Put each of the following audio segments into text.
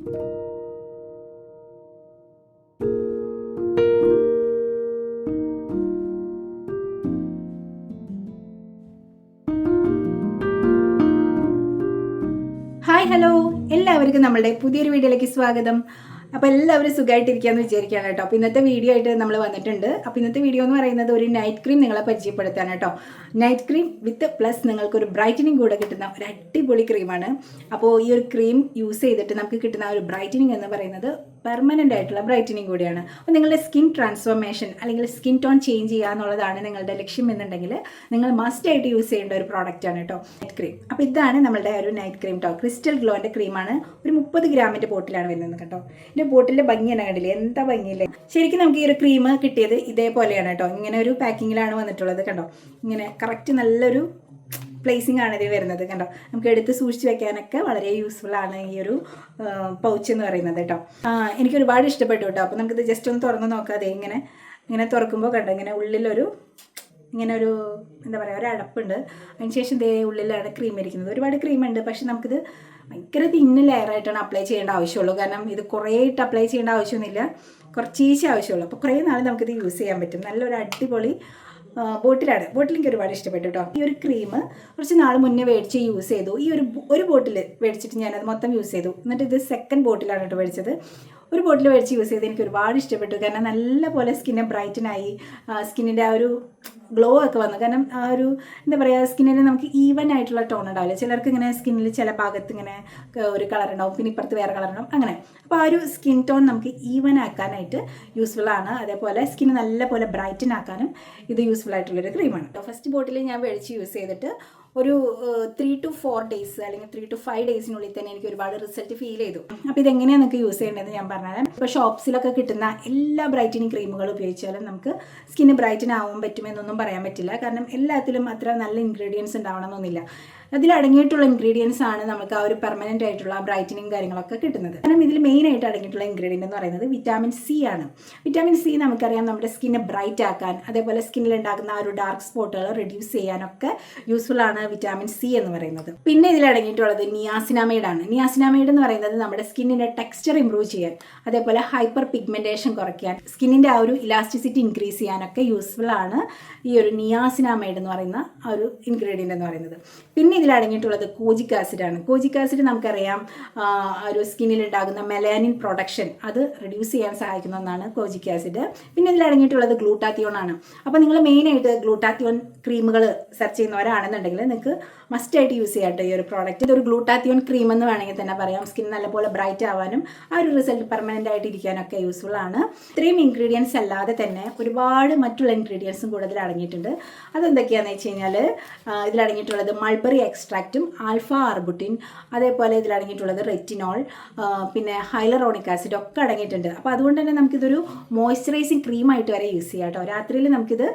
Hi hello എല്ലാവർക്കും നമ്മളുടെ പുതിയൊരു വീഡിയോയിലേക്ക് സ്വാഗതം. അപ്പോൾ എല്ലാവരും സുഖമായിട്ടിരിക്കുകയെന്ന് വിചാരിക്കുകയാണ് കേട്ടോ. അപ്പോൾ ഇന്നത്തെ വീഡിയോ ആയിട്ട് നമ്മൾ വന്നിട്ടുണ്ട്. അപ്പോൾ ഇന്നത്തെ വീഡിയോ എന്ന് പറയുന്നത് ഒരു നൈറ്റ് ക്രീം നിങ്ങളെ പരിചയപ്പെടുത്താൻ കേട്ടോ. നൈറ്റ് ക്രീം വിത്ത് പ്ലസ് നിങ്ങൾക്ക് ഒരു ബ്രൈറ്റനിങ് കൂടെ കിട്ടുന്ന ഒരു അടിപൊളി ക്രീമാണ് അപ്പോൾ ഈ ഒരു ക്രീം യൂസ് ചെയ്തിട്ട് നമുക്ക് കിട്ടുന്ന ഒരു ബ്രൈറ്റനിങ് എന്ന് പറയുന്നത് പെർമനന്റ് ആയിട്ടുള്ള ബ്രൈറ്റനിങ് കൂടിയാണ്. അപ്പോൾ നിങ്ങളുടെ സ്കിൻ ട്രാൻസ്ഫോർമേഷൻ അല്ലെങ്കിൽ സ്കിൻ ടോൺ ചേഞ്ച് ചെയ്യുക എന്നുള്ളതാണ് നിങ്ങളുടെ ലക്ഷ്യം എന്നുണ്ടെങ്കിൽ നിങ്ങൾ മസ്റ്റ് ആയിട്ട് യൂസ് ചെയ്യേണ്ട ഒരു പ്രോഡക്റ്റ് ആണ് കേട്ടോ നൈറ്റ് ക്രീം അപ്പോൾ ഇതാണ് നമ്മുടെ ഒരു നൈറ്റ് ക്രീം കേട്ടോ ക്രിസ്റ്റൽ ഗ്ലോന്റെ ക്രീമാണ് ഒരു മുപ്പത് ഗ്രാമിന്റെ ബോട്ടിലാണ് വരുന്നത് കേട്ടോ ഇതിന്റെ ബോട്ടിന്റെ ഭംഗി തന്നെ കണ്ടില്ലേ? എന്താ ഭംഗിയില്ലേ? ശരിക്കും നമുക്ക് ഈ ഒരു ക്രീം കിട്ടിയത് ഇതേപോലെയാണ് കേട്ടോ ഇങ്ങനെ ഒരു പാക്കിങ്ങിലാണ് വന്നിട്ടുള്ളത് കേട്ടോ ഇങ്ങനെ കറക്റ്റ് നല്ലൊരു പ്ലേസിംഗ് ആണ് ഇതിൽ വരുന്നത് കണ്ടോ? നമുക്ക് എടുത്ത് സൂക്ഷിച്ച് വെക്കാനൊക്കെ വളരെ യൂസ്ഫുൾ ആണ് ഈ ഒരു പൗച്ച് എന്ന് പറയുന്നത് കേട്ടോ. എനിക്ക് ഒരുപാട് ഇഷ്ടപ്പെട്ടു കേട്ടോ. അപ്പോൾ നമുക്കിത് ജസ്റ്റ് ഒന്ന് തുറന്ന് നോക്കാതെ ഇങ്ങനെ ഇങ്ങനെ തുറക്കുമ്പോൾ കണ്ടോ ഇങ്ങനെ ഉള്ളിലൊരു ഇങ്ങനെ ഒരു എന്താ പറയുക ഒരു അടപ്പുണ്ട്. അതിനുശേഷം ദേ ഉള്ളിലാണ് ക്രീം ഇരിക്കുന്നത്. ഒരുപാട് ക്രീം ഉണ്ട്. പക്ഷെ നമുക്കിത് ഭയങ്കര തിന്ന ലെയറായിട്ടാണ് അപ്ലൈ ചെയ്യേണ്ട ആവശ്യമുള്ളൂ. കാരണം ഇത് കുറേ ഇട്ട് അപ്ലൈ ചെയ്യേണ്ട ആവശ്യമൊന്നുമില്ല. കുറച്ചീശേ ആവശ്യമുള്ളൂ. അപ്പോൾ കുറേ നാൾ നമുക്കിത് യൂസ് ചെയ്യാൻ പറ്റും. നല്ലൊരു അടിപൊളി ബോട്ടിലാണ്. ബോട്ടിൽ എനിക്ക് ഒരുപാട് ഇഷ്ടപ്പെട്ടു കേട്ടോ ഈ ഒരു ക്രീം കുറച്ച് നാൾ മുന്നേ മേടിച്ച് യൂസ് ചെയ്തു. ഈ ഒരു ഒരു ബോട്ടിൽ മേടിച്ചിട്ട് ഞാനത് മൊത്തം യൂസ് ചെയ്തു. എന്നിട്ട് ഇത് സെക്കൻഡ് ബോട്ടിലാണ് കേട്ടോ മേടിച്ചത്. ഒരു ബോട്ടിൽ മേടിച്ച് യൂസ് ചെയ്ത് എനിക്ക് ഒരുപാട് ഇഷ്ടപ്പെട്ടു. കാരണം നല്ല പോലെ സ്കിന്നെ ബ്രൈറ്റനായി സ്കിന്നിന്റെ ആ ഒരു ഗ്ലോ ഒക്കെ വന്നു. കാരണം ആ ഒരു എന്താ പറയുക സ്കിന്നിന് നമുക്ക് ഈവൻ ആയിട്ടുള്ള ടോൺ ഉണ്ടാവില്ല. ചിലർക്ക് ഇങ്ങനെ സ്കിന്നിൽ ചില ഭാഗത്ത് ഇങ്ങനെ ഒരു കളർ ഉണ്ടാവും. പിന്നെ ഇപ്പുറത്ത് വേറെ കളർ ഉണ്ടാവും. അങ്ങനെ. അപ്പോൾ ആ ഒരു സ്കിൻ ടോൺ നമുക്ക് ഈവൻ ആക്കാനായിട്ട് യൂസ്ഫുൾ ആണ്. അതേപോലെ സ്കിൻ നല്ല പോലെ ബ്രൈറ്റൻ ആക്കാനും ഇത് യൂസ്ഫുൾ ആയിട്ടുള്ളൊരു ക്രീമാണ് ഫസ്റ്റ് ബോട്ടിൽ ഞാൻ മേടിച്ച് യൂസ് ചെയ്തിട്ട് ഒരു ത്രീ ടു ഫോർ ഡേയ്സ് അല്ലെങ്കിൽ ത്രീ ടു ഫൈവ് ഡേയ്സിനുള്ളിൽ തന്നെ എനിക്ക് ഒരുപാട് റിസൾട്ട് ഫീൽ ചെയ്തു. അപ്പോൾ ഇതെങ്ങനെയാണ് നിങ്ങൾക്ക് യൂസ് ചെയ്യേണ്ടതെന്ന് ഞാൻ പറഞ്ഞാലും ഇപ്പോൾ ഷോപ്സിലൊക്കെ കിട്ടുന്ന എല്ലാ ബ്രൈറ്റനിങ് ക്രീമുകളും ഉപയോഗിച്ചാലും നമുക്ക് സ്കിന്ന് ബ്രൈറ്റൻ ആവാൻ പറ്റുമെന്നൊന്നും പറയാൻ പറ്റില്ല. കാരണം എല്ലാത്തിലും അത്ര നല്ല ഇൻഗ്രീഡിയൻസ് ഉണ്ടാവണമെന്നൊന്നുമില്ല. അതിൽ അടങ്ങിയിട്ടുള്ള ഇൻഗ്രീഡിയൻസ് ആണ് നമുക്ക് ആ ഒരു പെർമനന്റ് ആയിട്ടുള്ള ബ്രൈറ്റനിങ് കാര്യങ്ങളൊക്കെ കിട്ടുന്നത്. കാരണം ഇതിൽ മെയിൻ ആയിട്ട് അടങ്ങിയിട്ടുള്ള ഇൻഗ്രീഡിയന്റ് എന്ന് പറയുന്നത് വിറ്റാമിൻ സി ആണ്. വിറ്റാമിൻ സി നമുക്കറിയാം നമ്മുടെ സ്കിന്നെ ബ്രൈറ്റ് ആക്കാൻ അതേപോലെ സ്കിന്നിൽ ഉണ്ടാകുന്ന ആ ഒരു ഡാർക്ക് സ്പോട്ടുകൾ റിഡ്യൂസ് ചെയ്യാനൊക്കെ യൂസ്ഫുൾ ആണ് വിറ്റാമിൻ സി എന്ന് പറയുന്നത്. പിന്നെ ഇതിൽ അടങ്ങിയിട്ടുള്ളത് നിയാസിനാമൈഡ് ആണ്. നിയാസിനാമൈഡ് എന്ന് പറയുന്നത് നമ്മുടെ സ്കിന്നിന്റെ ടെക്സ്ചർ ഇംപ്രൂവ് ചെയ്യാൻ അതേപോലെ ഹൈപ്പർ പിഗ്മെന്റേഷൻ കുറയ്ക്കാൻ സ്കിന്നിന്റെ ആ ഒരു ഇലാസ്റ്റിസിറ്റി ഇൻക്രീസ് ചെയ്യാനൊക്കെ യൂസ്ഫുൾ ആണ് ഈ ഒരു നിയാസിനാമൈഡ് എന്ന് പറയുന്ന ആ ഒരു ഇൻഗ്രീഡിയന്റ് എന്ന് പറയുന്നത്. പിന്നെ ഇതിൽ അടങ്ങിയിട്ടുള്ളത് കോജിക് ആസിഡ് ആണ് കോജിക് ആസിഡ് നമുക്കറിയാം ഒരു സ്കിന്നിൽ ഉണ്ടാകുന്ന മെലാനിൻ പ്രൊഡക്ഷൻ. അത് റിഡ്യൂസ് ചെയ്യാൻ സഹായിക്കുന്ന ഒന്നാണ് കോജിക് ആസിഡ്. പിന്നെ ഇതിൽ അടങ്ങിയിട്ടുള്ളത് ഗ്ലൂട്ടാത്തിയോൺ ആണ്. അപ്പോൾ നിങ്ങൾ മെയിനായിട്ട് ഗ്ലൂട്ടാത്തിയോൺ ക്രീമുകൾ സെർച്ച് ചെയ്യുന്നവരാണെന്നുണ്ടെങ്കിൽ നിങ്ങൾക്ക് മസ്റ്റായിട്ട് യൂസ് ചെയ്യാം ഈ ഒരു പ്രോഡക്റ്റ് ഇതൊരു ഗ്ലൂട്ടാത്തിയോൺ ക്രീം എന്ന് വേണമെങ്കിൽ തന്നെ പറയാം. സ്കിൻ നല്ലപോലെ ബ്രൈറ്റ് ആവാനും ആ ഒരു റിസൾട്ട് പെർമനന്റ് ആയിട്ട് ഇരിക്കാനൊക്കെ യൂസ്ഫുൾ ആണ്. ഇത്രയും ഇൻഗ്രീഡിയൻസ് അല്ലാതെ തന്നെ ഒരുപാട് മറ്റുള്ള ഇൻഗ്രീഡിയൻസും കൂടുതൽ അടങ്ങിയിട്ടുണ്ട് അതെന്തൊക്കെയാണെന്ന് വെച്ച് കഴിഞ്ഞാൽ ഇതിലടങ്ങിയിട്ടുള്ളത് മൾബറി എക്സ്ട്രാക്റ്റും ആൽഫ ആർബുട്ടിൻ അതേപോലെ ഇതിലടങ്ങിയിട്ടുള്ളത് റെറ്റിനോൾ പിന്നെ ഹൈലറോണിക് ആസിഡ് ഒക്കെ അടങ്ങിയിട്ടുണ്ട്. അപ്പോൾ അതുകൊണ്ട് തന്നെ നമുക്കിതൊരു മോയ്സ്ചറൈസിങ് ക്രീമായിട്ട് വരെ യൂസ് ചെയ്യാം കേട്ടോ. രാത്രിയിൽ നമുക്കിത്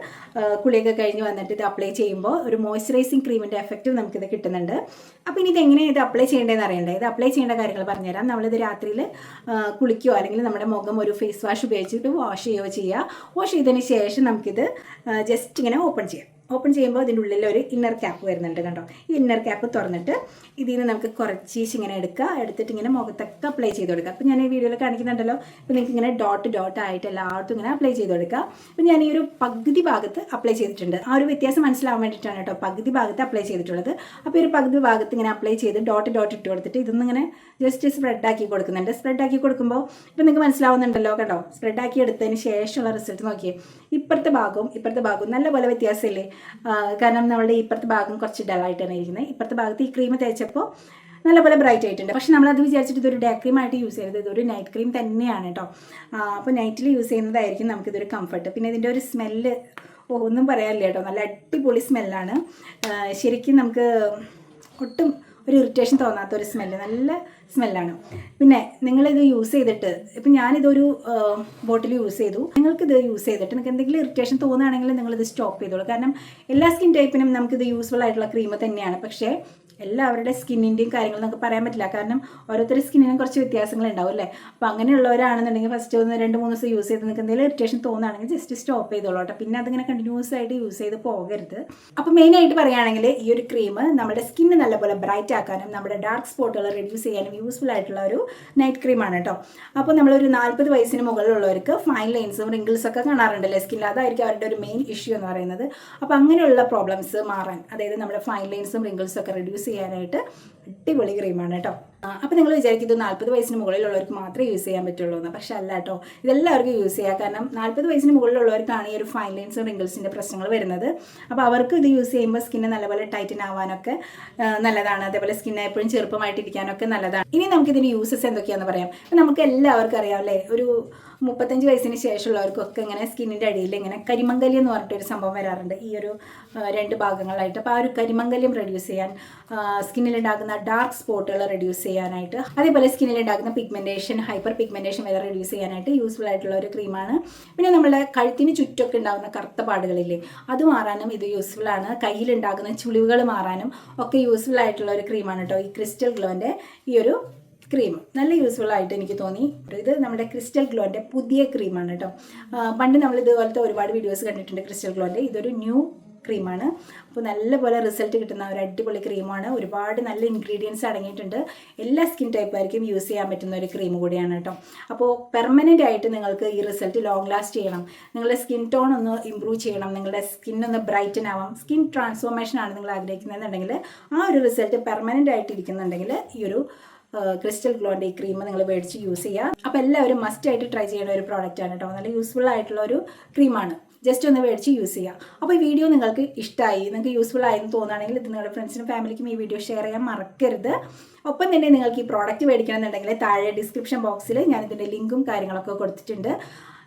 കുളിയൊക്കെ കഴിഞ്ഞ് വന്നിട്ട് ഇത് അപ്ലൈ ചെയ്യുമ്പോൾ ഒരു മോയ്സ്ചറൈസിങ് ക്രീമിന്റെ എഫക്റ്റ് നമുക്കിത് കിട്ടുന്നുണ്ട്. അപ്പോൾ ഇനി ഇത് എങ്ങനെയാണ് ഇത് അപ്ലൈ ചെയ്യേണ്ടതെന്ന് അറിയണ്ടേ? ഇത് അപ്ലൈ ചെയ്യേണ്ട കാര്യങ്ങൾ പറഞ്ഞുതരാം. നമ്മളിത് രാത്രിയിൽ കുളിക്കുകയോ അല്ലെങ്കിൽ നമ്മുടെ മുഖം ഒരു ഫേസ് വാഷ് ഉപയോഗിച്ചിട്ട് വാഷ് ചെയ്യുകയോ ചെയ്യുക. വാഷ് ചെയ്തതിന് ശേഷം നമുക്കിത് ജസ്റ്റ് ഇങ്ങനെ ഓപ്പൺ ചെയ്യാം. ഓപ്പൺ ചെയ്യുമ്പോൾ അതിന്റെ ഉള്ളിൽ ഒരു ഇന്നർ ക്യാപ്പ് വരുന്നുണ്ട് കണ്ടോ? ഈ ഇന്നർ ക്യാപ്പ് തുറന്നിട്ട് ഇതിൽ നിന്ന് നമുക്ക് കുറച്ചീശ് ഇങ്ങനെ എടുക്കുക. എടുത്തിട്ട് ഇങ്ങനെ മുഖത്തൊക്കെ അപ്ലൈ ചെയ്ത് കൊടുക്കുക. അപ്പോൾ ഞാൻ ഈ വീഡിയോയിൽ കാണിക്കുന്നുണ്ടല്ലോ. അപ്പോൾ നിങ്ങൾക്ക് ഇങ്ങനെ ഡോട്ട് ഡോട്ട് ആയിട്ട് എല്ലായിടത്തും ഇങ്ങനെ അപ്ലൈ ചെയ്ത് കൊടുക്കുക. അപ്പോൾ ഞാൻ ഈ ഒരു പകുതി ഭാഗത്ത് അപ്ലൈ ചെയ്തിട്ടുണ്ട്. ആ ഒരു വ്യത്യാസം മനസ്സിലാവാൻ വേണ്ടിയിട്ടാണ് കേട്ടോ പകുതി ഭാഗത്ത് അപ്ലൈ ചെയ്തിട്ടുള്ളത്. അപ്പോൾ ഈ ഒരു പകുതി ഭാഗത്ത് ഇങ്ങനെ അപ്ലൈ ചെയ്ത് ഡോട്ട് ഡോട്ട് ഇട്ട് കൊടുത്തിട്ട് ഇങ്ങനെ ജസ്റ്റ് സ്പ്രെഡ് ആക്കി കൊടുക്കുന്നുണ്ട്. സ്പ്രെഡ് ആക്കി കൊടുക്കുമ്പോൾ ഇപ്പോൾ നിങ്ങൾക്ക് മനസ്സിലാവുന്നുണ്ടല്ലോ കേട്ടോ സ്പ്രെഡ് ആക്കി എടുത്തതിന് ശേഷമുള്ള റിസൾട്ട് നോക്കിയേ. ഇപ്പുറത്തെ ഭാഗവും ഇപ്പുറത്തെ ഭാഗവും നല്ലപോലെ വ്യത്യാസമില്ലേ? കാരണം നമ്മളുടെ ഇപ്പുറത്തെ ഭാഗം കുറച്ച് ഡൾ ആയിട്ടാണ് ഇരിക്കുന്നത് ഇപ്പുറത്തെ ഭാഗത്ത് ഈ ക്രീം തേച്ചപ്പോൾ നല്ലപോലെ ബ്രൈറ്റ് ആയിട്ടുണ്ട്. പക്ഷെ നമ്മളത് വിചാരിച്ചിട്ട് ഇതൊരു ഡേ ക്രീം ആയിട്ട് യൂസ് ചെയ്യരുത്. ഇതൊരു നൈറ്റ് ക്രീം തന്നെയാണ് കേട്ടോ അപ്പോൾ നൈറ്റിൽ യൂസ് ചെയ്യുന്നതായിരിക്കും നമുക്കിതൊരു കംഫർട്ട് പിന്നെ ഇതിന്റെ ഒരു സ്മെല്ല് ഒന്നും പറയാനില്ല കേട്ടോ നല്ല അടിപൊളി സ്മെല്ലാണ് ശരിക്കും നമുക്ക് ഒട്ടും ഒരു ഇറിറ്റേഷൻ തോന്നാത്ത ഒരു സ്മെല്ല് നല്ല സ്മെല്ലാണ് പിന്നെ നിങ്ങളിത് യൂസ് ചെയ്തിട്ട് ഇപ്പം ഞാനിതൊരു ബോട്ടിൽ യൂസ് ചെയ്തു. നിങ്ങൾക്കിത് യൂസ് ചെയ്തിട്ട് നിങ്ങൾക്ക് എന്തെങ്കിലും ഇറിറ്റേഷൻ തോന്നുകയാണെങ്കിൽ നിങ്ങളിത് സ്റ്റോപ്പ് ചെയ്തോളൂ. കാരണം എല്ലാ സ്കിൻ ടൈപ്പിനും നമുക്കിത് യൂസ്ഫുൾ ആയിട്ടുള്ള ക്രീം തന്നെയാണ്. പക്ഷേ എല്ലാവരുടെ സ്കിന്നിന്റെയും കാര്യങ്ങൾ നമുക്ക് പറയാൻ പറ്റില്ല. കാരണം ഓരോരുത്തരുടെ സ്കിന്നിനും കുറച്ച് വ്യത്യാസങ്ങൾ ഉണ്ടാവും അല്ലേ? അപ്പോൾ അങ്ങനെയുള്ളവരാണെന്നുണ്ടെങ്കിൽ ഫസ്റ്റ് ഒന്ന് രണ്ട് മൂന്ന് ദിവസം യൂസ് ചെയ്ത് നിങ്ങൾക്ക് എന്തെങ്കിലും ഇറിറ്റേഷൻ തോന്നുകയാണെങ്കിൽ ജസ്റ്റ് സ്റ്റോപ്പ് ചെയ്തോളൂ കേട്ടോ. പിന്നെ അതിങ്ങനെ കണ്ടിന്യൂസ് ആയിട്ട് യൂസ് ചെയ്ത് പോകരുത്. അപ്പോൾ മെയിനായിട്ട് പറയുകയാണെങ്കിൽ ഈ ഒരു ക്രീം നമ്മുടെ സ്കിന്ന് നല്ലപോലെ ബ്രൈറ്റ് ആക്കാനും നമ്മുടെ ഡാർക്ക് സ്പോട്ടുകൾ റിഡ്യൂസ് ചെയ്യാനും യൂസ്ഫുൾ ആയിട്ടുള്ള ഒരു നൈറ്റ് ക്രീമാണ് കേട്ടോ. അപ്പോൾ നമ്മളൊരു നാൽപ്പത് വയസ്സിന് മുകളിലുള്ളവർക്ക് ഫൈൻ ലൈൻസും റിങ്കിൾസ് ഒക്കെ കാണാറുണ്ടല്ലേ സ്കിന്നിൽ അതായിരിക്കും അവരുടെ ഒരു മെയിൻ ഇഷ്യൂ എന്ന് പറയുന്നത്. അപ്പോൾ അങ്ങനെയുള്ള പ്രോബ്ലംസ് മാറാൻ അതായത് നമ്മുടെ ഫൈൻ ലൈൻസും റിങ്കിൾസും ഒക്കെ റിഡ്യൂസ് ചെയ്യാനായിട്ട് അടിപൊളി ക്രീമാണ് കേട്ടോ അപ്പോൾ നിങ്ങൾ വിചാരിക്കും ഇത് നാൽപ്പത് വയസ്സിന് മുകളിലുള്ളവർക്ക് മാത്രമേ യൂസ് ചെയ്യാൻ പറ്റുള്ളൂ എന്ന്. പക്ഷെ അല്ല കേട്ടോ ഇതെല്ലാവർക്കും യൂസ് ചെയ്യാം. കാരണം നാൽപ്പത് വയസ്സിന് മുകളിലുള്ളവർക്കാണ് ഈ ഒരു ഫൈൻ ലൈൻസും റിങ്കിൾസിന്റെ പ്രശ്നങ്ങൾ വരുന്നത്. അപ്പോൾ അവർക്ക് ഇത് യൂസ് ചെയ്യുമ്പോൾ സ്കിന്ന് നല്ലപോലെ ടൈറ്റൻ ആവാനൊക്കെ നല്ലതാണ്. അതേപോലെ സ്കിന്ന് എപ്പോഴും ചെറുപ്പമായിട്ടിരിക്കാനൊക്കെ നല്ലതാണ്. ഇനി നമുക്കിതിന് യൂസസ് എന്തൊക്കെയാണെന്ന് പറയാം. നമുക്ക് എല്ലാവർക്കും അറിയാം അല്ലേ? ഒരു മുപ്പത്തഞ്ച് വയസ്സിന് ശേഷമുള്ളവർക്കൊക്കെ ഇങ്ങനെ സ്കിന്നിന്റെ അടിയിൽ ഇങ്ങനെ കരിമങ്കലി എന്ന് പറഞ്ഞിട്ടൊരു സംഭവം വരാറുണ്ട്. ഈ ഒരു രണ്ട് ഭാഗങ്ങളായിട്ട്. അപ്പോൾ ആ ഒരു കരിമങ്കല്യം റെഡ്യൂസ് ചെയ്യാൻ സ്കിന്നിലുണ്ടാകുന്ന ഡാർക്ക് സ്പോട്ടുകൾ റെഡ്യൂസ് ചെയ്യാനായിട്ട് അതേപോലെ സ്കിന്നിലുണ്ടാകുന്ന പിഗ്മെന്റേഷൻ ഹൈപ്പർ പിഗ്മെന്റേഷൻ വരെ റെഡ്യൂസ് ചെയ്യാനായിട്ട് യൂസ്ഫുൾ ആയിട്ടുള്ള ഒരു ക്രീമാണ് പിന്നെ നമ്മുടെ കഴുത്തിന് ചുറ്റൊക്കെ ഉണ്ടാകുന്ന കറുത്ത പാടുകളില്ലേ അത് മാറാനും ഇത് യൂസ്ഫുൾ ആണ്. കയ്യിലുണ്ടാകുന്ന ചുളിവുകൾ മാറാനും ഒക്കെ യൂസ്ഫുൾ ആയിട്ടുള്ള ഒരു ക്രീമാണ് കേട്ടോ ഈ ക്രിസ്റ്റൽ ഗ്ലോന്റെ ഈ ഒരു ക്രീം നല്ല യൂസ്ഫുൾ ആയിട്ട് എനിക്ക് തോന്നി. ഇത് നമ്മുടെ ക്രിസ്റ്റൽ ഗ്ലോന്റെ പുതിയ ക്രീമാണ് കേട്ടോ പണ്ട് നമ്മൾ ഇതുപോലത്തെ ഒരുപാട് വീഡിയോസ് കണ്ടിട്ടുണ്ട് ക്രിസ്റ്റൽ ഗ്ലോന്റെ ഇതൊരു ന്യൂ ക്രീമാണ് അപ്പോൾ നല്ലപോലെ റിസൾട്ട് കിട്ടുന്ന ഒരു അടിപൊളി ക്രീമാണ് ഒരുപാട് നല്ല ഇൻഗ്രീഡിയൻസ് അടങ്ങിയിട്ടുണ്ട്. എല്ലാ സ്കിൻ ടൈപ്പായിരിക്കും യൂസ് ചെയ്യാൻ പറ്റുന്ന ഒരു ക്രീം കൂടിയാണ് കേട്ടോ അപ്പോൾ പെർമനന്റ് ആയിട്ട് നിങ്ങൾക്ക് ഈ റിസൾട്ട് ലോങ് ലാസ്റ്റ് ചെയ്യണം. നിങ്ങളുടെ സ്കിൻ ടോൺ ഒന്ന് ഇമ്പ്രൂവ് ചെയ്യണം. നിങ്ങളുടെ സ്കിൻ ഒന്ന് ബ്രൈറ്റൻ ആവാം. സ്കിൻ ട്രാൻസ്ഫോർമേഷൻ ആണ് നിങ്ങൾ ആഗ്രഹിക്കുന്നതെന്നുണ്ടെങ്കിൽ ആ ഒരു റിസൾട്ട് പെർമനന്റ് ആയിട്ട് ഇരിക്കുന്നുണ്ടെങ്കിൽ ഈ ഒരു ക്രിസ്റ്റൽ ഗ്ലോ ഈ ക്രീം നിങ്ങൾ മേടിച്ച് യൂസ് ചെയ്യുക അപ്പോൾ എല്ലാവരും മസ്റ്റ് ആയിട്ട് ട്രൈ ചെയ്യേണ്ട ഒരു പ്രോഡക്റ്റ് ആണ് കേട്ടോ നല്ല യൂസ്ഫുൾ ആയിട്ടുള്ള ഒരു ക്രീമാണ് ജസ്റ്റ് ഒന്ന് മേടിച്ച് യൂസ് ചെയ്യുക അപ്പോൾ ഈ വീഡിയോ നിങ്ങൾക്ക് ഇഷ്ടമായി നിങ്ങൾക്ക് യൂസ്ഫുൾ ആയെന്ന് തോന്നുകയാണെങ്കിൽ ഇത് നിങ്ങളുടെ ഫ്രണ്ട്സിനും ഫാമിലിക്കും ഈ വീഡിയോ ഷെയർ ചെയ്യാൻ മറക്കരുത്. ഒപ്പം തന്നെ നിങ്ങൾക്ക് ഈ പ്രോഡക്റ്റ് മേടിക്കണമെന്നുണ്ടെങ്കിൽ താഴെ ഡിസ്ക്രിപ്ഷൻ ബോക്സിൽ ഞാൻ ഇതിന്റെ ലിങ്കും കാര്യങ്ങളൊക്കെ കൊടുത്തിട്ടുണ്ട്.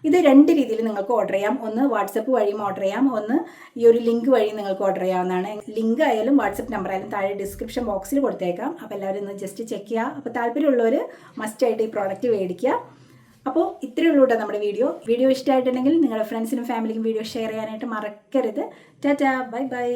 ഇത് രണ്ട് രീതിയിൽ നിങ്ങൾക്ക് ഓർഡർ ചെയ്യാം. ഒന്ന് വാട്സപ്പ് വഴിയും ഓർഡർ ചെയ്യാം. ഒന്ന് ഈ ഒരു ലിങ്ക് വഴി നിങ്ങൾക്ക് ഓർഡർ ചെയ്യാവുന്നതാണ്. ലിങ്ക് ആയാലും വാട്സപ്പ് നമ്പർ ആയാലും താഴെ ഡിസ്ക്രിപ്ഷൻ ബോക്സിൽ കൊടുത്തേക്കാം. അപ്പോൾ എല്ലാവരും ഒന്ന് ജസ്റ്റ് ചെക്ക് ചെയ്യുക അപ്പോൾ താല്പര്യമുള്ളവർ മസ്റ്റായിട്ട് ഈ പ്രോഡക്റ്റ് മേടിക്കുക. അപ്പോൾ ഇത്രയേ ഉള്ളൂ കേട്ടോ നമ്മുടെ വീഡിയോ വീഡിയോ ഇഷ്ടമായിട്ടുണ്ടെങ്കിൽ നിങ്ങളുടെ ഫ്രണ്ട്സിനും ഫാമിലിക്കും വീഡിയോ ഷെയർ ചെയ്യാനായിട്ട് മറക്കരുത്. Tata bye bye